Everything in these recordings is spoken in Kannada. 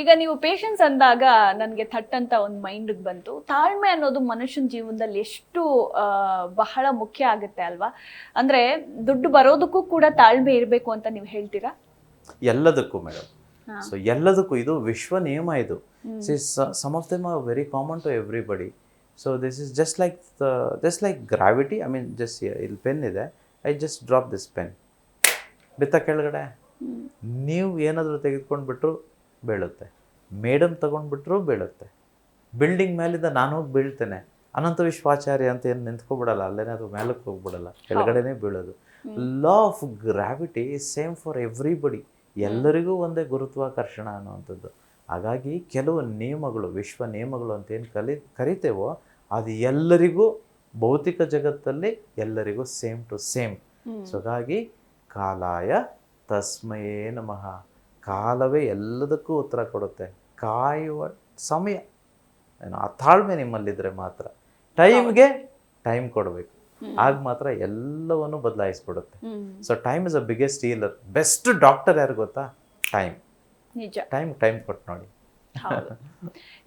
ಈಗ ನೀವು ಪೇಷನ್ಸ್ ಅಂದಾಗ ನನಗೆ ಥಟ್ ಅಂತ ಒಂದು ಮೈಂಡ್ಗೆ ಬಂತು. ತಾಳ್ಮೆ ಅನ್ನೋದು ಮನುಷ್ಯನ ಜೀವನದಲ್ಲಿ ಎಷ್ಟು ಬಹಳ ಮುಖ್ಯ ಆಗುತ್ತೆ ಅಲ್ವಾ? ಅಂದ್ರೆ ದುಡ್ಡು ಬರೋದಕ್ಕೂ ಕೂಡ ತಾಳ್ಮೆ ಇರಬೇಕು ಅಂತ ನೀವು ಹೇಳ್ತೀರಾ? ಎಲ್ಲದಕ್ಕೂ ಮೇಡಮ್. ಸೊ ಎಲ್ಲದಕ್ಕೂ ಇದು ವಿಶ್ವ ನಿಯಮ ಇದು. Some of them are very common to everybody so this is just like just like gravity I mean just ಇಲ್ಲಿ ಪೆನ್ ಇದೆ. I just drop this pen ಬಿತ್ತ ಕೆಳಗಡೆ. ನೀವು ಏನಾದರೂ ತೆಗೆದುಕೊಂಡು ಬಿಟ್ರು ಬೀಳುತ್ತೆ. ಮೇಡಮ್ ತಗೊಂಡ್ಬಿಟ್ರೂ ಬೀಳುತ್ತೆ. ಬಿಲ್ಡಿಂಗ್ ಮೇಲಿಂದ ನಾನು ಹೋಗಿ ಬೀಳ್ತೇನೆ. ಅನಂತ ವಿಶ್ವಾಚಾರ್ಯ ಅಂತ ಏನು ನಿಂತ್ಕೊಬಿಡಲ್ಲ ಅಲ್ಲೇನೆ ಅದು ಮೇಲಕ್ಕೆ ಹೋಗ್ಬಿಡಲ್ಲ ಕೆಳಗಡೆನೇ ಬೀಳೋದು. Law of gravity is same for everybody ಎಲ್ಲರಿಗೂ ಒಂದೇ ಗುರುತ್ವಾಕರ್ಷಣ ಅನ್ನುವಂಥದ್ದು. ಹಾಗಾಗಿ ಕೆಲವು ನಿಯಮಗಳು ವಿಶ್ವ ನಿಯಮಗಳು ಅಂತ ಏನು ಕಲಿ ಕರಿತೇವೋ ಅದು ಎಲ್ಲರಿಗೂ ಭೌತಿಕ ಜಗತ್ತಲ್ಲಿ ಎಲ್ಲರಿಗೂ ಸೇಮ್ ಟು ಸೇಮ್ ಸೊ ಹಾಗಾಗಿ ಕಾಲಾಯ ತಸ್ಮಯೇ ನಮಃ. ಕಾಲವೇ ಎಲ್ಲದಕ್ಕೂ ಉತ್ತರ ಕೊಡುತ್ತೆ. ಕಾಯುವ ಸಮಯ. ಏನು ಆ ತಾಳ್ಮೆ ನಿಮ್ಮಲ್ಲಿದ್ದರೆ ಮಾತ್ರ. ಟೈಮ್ಗೆ ಟೈಮ್ ಕೊಡಬೇಕು. ಆಗ ಮಾತ್ರ ಎಲ್ಲವನ್ನು ಬದಲಾಯಿಸ್ಬಿಡುತ್ತೆ. So time is a biggest healer best doctor ಯಾರು ಗೊತ್ತಾ? ಟೈಮ್ ನಿಜ. ಟೈಮ್ ಟೈಮ್ ಕೊಟ್ಟು ನೋಡಿ.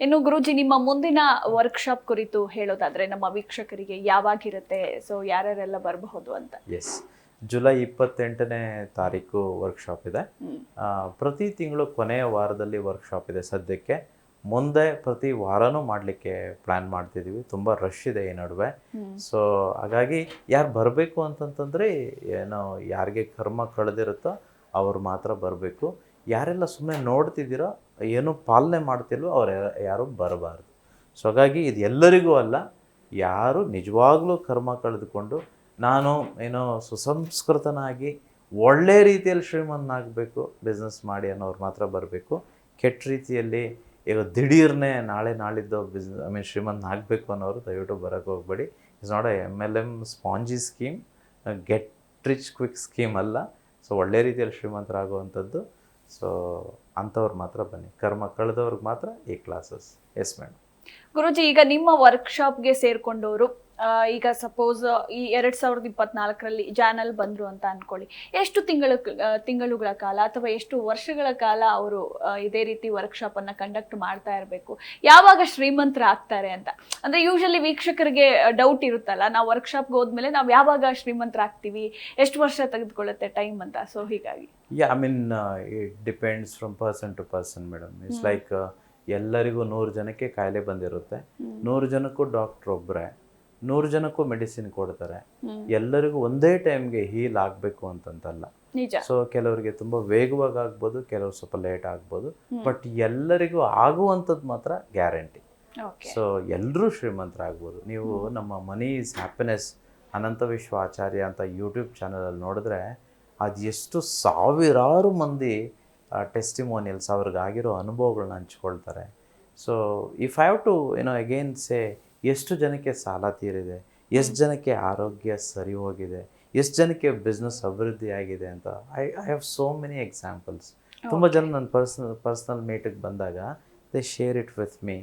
ಇನ್ನು ಗುರುಜಿ ನಿಮ್ಮ ಮುಂದಿನ ವರ್ಕ್ಶಾಪ್ ಕುರಿತು ಹೇಳೋದಾದ್ರೆ ನಮ್ಮ ವೀಕ್ಷಕರಿಗೆ ಯಾವಾಗಿರುತ್ತೆ? ಸೊ ಯಾರ್ಯಾರೆಲ್ಲ ಬರಬಹುದು ಅಂತ. ಎಸ್ ಜುಲೈ ಇಪ್ಪತ್ತೆಂಟನೇ ತಾರೀಕು ವರ್ಕ್ಶಾಪ್ ಇದೆ. ಪ್ರತಿ ತಿಂಗಳು ಕೊನೆಯ ವಾರದಲ್ಲಿ ವರ್ಕ್ಶಾಪ್ ಇದೆ ಸದ್ಯಕ್ಕೆ. ಮುಂದೆ ಪ್ರತಿ ವಾರನೂ ಮಾಡಲಿಕ್ಕೆ ಪ್ಲ್ಯಾನ್ ಮಾಡ್ತಿದ್ದೀವಿ ತುಂಬ ರಶ್ ಇದೆ ಈ ನಡುವೆ. ಸೊ ಹಾಗಾಗಿ ಯಾರು ಬರಬೇಕು ಅಂತಂತಂದರೆ ಏನೋ ಯಾರಿಗೆ ಕರ್ಮ ಕಳೆದಿರುತ್ತೋ ಅವ್ರು ಮಾತ್ರ ಬರಬೇಕು. ಯಾರೆಲ್ಲ ಸುಮ್ಮನೆ ನೋಡ್ತಿದ್ದೀರೋ ಏನು ಪಾಲನೆ ಮಾಡ್ತಿಲ್ವೋ ಅವ್ರು ಯಾರು ಬರಬಾರ್ದು. ಸೊ ಹಾಗಾಗಿ ಇದು ಎಲ್ಲರಿಗೂ ಅಲ್ಲ ಯಾರು ನಿಜವಾಗ್ಲೂ ಕರ್ಮ ಕಳೆದುಕೊಂಡು ನಾನು ಏನೋ ಸುಸಂಸ್ಕೃತನಾಗಿ ಒಳ್ಳೆ ರೀತಿಯಲ್ಲಿ ಶ್ರೀಮಂತನಾಗಬೇಕು ಬಿಸ್ನೆಸ್ ಮಾಡಿ ಅನ್ನೋರು ಮಾತ್ರ ಬರಬೇಕು. ಕೆಟ್ಟ ರೀತಿಯಲ್ಲಿ ಈಗ ದಿಢೀರ್ನೆ ನಾಳೆ ನಾಳಿದ್ದು ಬಿಸ್ನೆಸ್ ಐ ಮೀನ್ ಶ್ರೀಮಂತ ಆಗಬೇಕು ಅನ್ನೋರು ದಯವಿಟ್ಟು ಬರೋಕ್ಕೆ ಹೋಗಬೇಡಿ. It's not a M L M Ponzi scheme get rich quick scheme ಅಲ್ಲ. ಸೊ ಒಳ್ಳೆ ರೀತಿಯಲ್ಲಿ ಶ್ರೀಮಂತರಾಗುವಂಥದ್ದು. ಸೊ ಅಂಥವ್ರು ಮಾತ್ರ ಬನ್ನಿ. ಕರ್ಮ ಕಳೆದವ್ರಿಗೆ ಮಾತ್ರ ಈ ಕ್ಲಾಸಸ್ ಎಸ್ ಮೇಡಮ್ ಗುರುಜಿ ಈಗ ನಿಮ್ಮ ವರ್ಕ್ಶಾಪ್ಗೆ ಸೇರ್ಕೊಂಡವರು ಈಗ ಸಪೋಸ್ ಈ ಎರಡ್ ಸಾವಿರದ ಇಪ್ಪತ್ನಾಲ್ಕರಲ್ಲಿ ಜಾನಲ್ ಬಂದ್ರು ಅಂತ ಅನ್ಕೊಳ್ಳಿ. ಎಷ್ಟು ತಿಂಗಳ ತಿಂಗಳುಗಳ ಕಾಲ ಅಥವಾ ಎಷ್ಟು ವರ್ಷಗಳ ಕಾಲ ಅವರು ಇದೇ ರೀತಿ ವರ್ಕ್ಶಾಪ್ ಅನ್ನ ಕಂಡಕ್ಟ್ ಮಾಡ್ತಾ ಇರಬೇಕು? ಯಾವಾಗ ಶ್ರೀಮಂತರಾಗ್ತಾರೆ ಅಂತ? ಅಂದ್ರೆ ಯೂಶಲಿ ವೀಕ್ಷಕರಿಗೆ ಡೌಟ್ ಇರುತ್ತಲ್ಲ ನಾವು ವರ್ಕ್ಶಾಪ್ಗೆ ಹೋದ್ಮೇಲೆ ನಾವು ಯಾವಾಗ ಶ್ರೀಮಂತರಾಗ್ತೀವಿ ಎಷ್ಟು ವರ್ಷ ತೆಗೆದುಕೊಳ್ಳುತ್ತೆ ಟೈಮ್ ಅಂತ? ಸೊ ಹೀಗಾಗಿ. I mean it depends from person to person madam it's like ಎಲ್ಲರಿಗೂ ನೂರು ಜನಕ್ಕೆ ಕಾಯಿಲೆ ಬಂದಿರುತ್ತೆ. ನೂರು ಜನಕ್ಕೂ ಡಾಕ್ಟ್ರ್ ಒಬ್ಬರೇ ನೂರು ಜನಕ್ಕೂ ಮೆಡಿಸಿನ್ ಕೊಡ್ತಾರೆ. ಎಲ್ಲರಿಗೂ ಒಂದೇ ಟೈಮ್ಗೆ ಹೀಲ್ ಆಗಬೇಕು ಅಂತಂತಲ್ಲ. ಸೊ ಕೆಲವರಿಗೆ ತುಂಬ ವೇಗವಾಗಿ ಆಗ್ಬೋದು ಕೆಲವ್ರು ಸ್ವಲ್ಪ ಲೇಟ್ ಆಗ್ಬೋದು ಬಟ್ ಎಲ್ಲರಿಗೂ ಆಗುವಂಥದ್ದು ಮಾತ್ರ ಗ್ಯಾರಂಟಿ. ಸೊ ಎಲ್ಲರೂ ಶ್ರೀಮಂತರಾಗ್ಬೋದು. ನೀವು ನಮ್ಮ ಮನಿ ಈಸ್ ಹ್ಯಾಪಿನೆಸ್ ಅನಂತ ವಿಶ್ವ ಆಚಾರ್ಯ ಅಂತ ಯೂಟ್ಯೂಬ್ ಚಾನಲಲ್ಲಿ ನೋಡಿದ್ರೆ ಅದು ಎಷ್ಟು ಸಾವಿರಾರು ಮಂದಿ ಟೆಸ್ಟಿಮೋನಿಯಲ್ಸ್ ಅವ್ರಿಗೆ ಆಗಿರೋ ಅನುಭವಗಳನ್ನ ಹಂಚ್ಕೊಳ್ತಾರೆ. ಸೊ ಇಫ್ ಹ್ಯಾವ್ ಟು ಏನೋ ಅಗೇನ್ ಸೇ ಎಷ್ಟು ಜನಕ್ಕೆ ಸಾಲ ತೀರಿದೆ ಎಷ್ಟು ಜನಕ್ಕೆ ಆರೋಗ್ಯ ಸರಿ ಹೋಗಿದೆ ಎಷ್ಟು ಜನಕ್ಕೆ ಬಿಸ್ನೆಸ್ ಅಭಿವೃದ್ಧಿ ಆಗಿದೆ ಅಂತ I I have so many examples ತುಂಬ ಜನ ನನ್ನ ಪರ್ಸ್ನಲ್ ಪರ್ಸ್ನಲ್ ಮೀಟಿಗೆ ಬಂದಾಗ they share it with me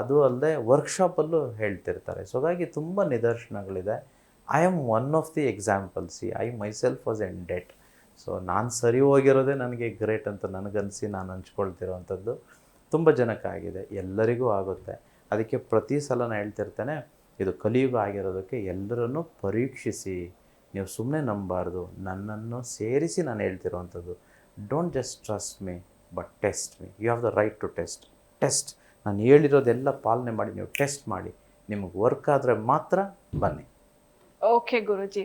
ಅದು ಅಲ್ಲದೆ ವರ್ಕ್ಶಾಪಲ್ಲೂ ಹೇಳ್ತಿರ್ತಾರೆ. ಸೊ ಹಾಗಾಗಿ ತುಂಬ ನಿದರ್ಶನಗಳಿದೆ. I am one of the examples I myself was in debt so ನಾನು ಸರಿ ಹೋಗಿರೋದೇ ನನಗೆ ಗ್ರೇಟ್ ಅಂತ ನನಗನ್ಸಿ ನಾನು ಹಂಚ್ಕೊಳ್ತಿರೋವಂಥದ್ದು ತುಂಬ ಜನಕ್ಕಾಗಿದೆ ಎಲ್ಲರಿಗೂ ಆಗುತ್ತೆ. ಅದಕ್ಕೆ ಪ್ರತಿ ಸಲ ನಾನು ಹೇಳ್ತಿರ್ತೇನೆ, ಇದು ಕಲಿಯುಗ ಆಗಿರೋದಕ್ಕೆ ಎಲ್ಲರನ್ನು ಪರೀಕ್ಷಿಸಿ, ನೀವು ಸುಮ್ಮನೆ ನಂಬಾರ್ದು, ನನ್ನನ್ನು ಸೇರಿಸಿ ನಾನು ಹೇಳ್ತಿರೋವಂಥದ್ದು don't just trust me but test me you have the right to test test ನಾನು ಹೇಳಿರೋದೆಲ್ಲ ಪಾಲನೆ ಮಾಡಿ, ನೀವು ಟೆಸ್ಟ್ ಮಾಡಿ. ನಿಮಗೆ ವರ್ಕ್ ಆದರೆ ಮಾತ್ರ ಬನ್ನಿ. Okay Guruji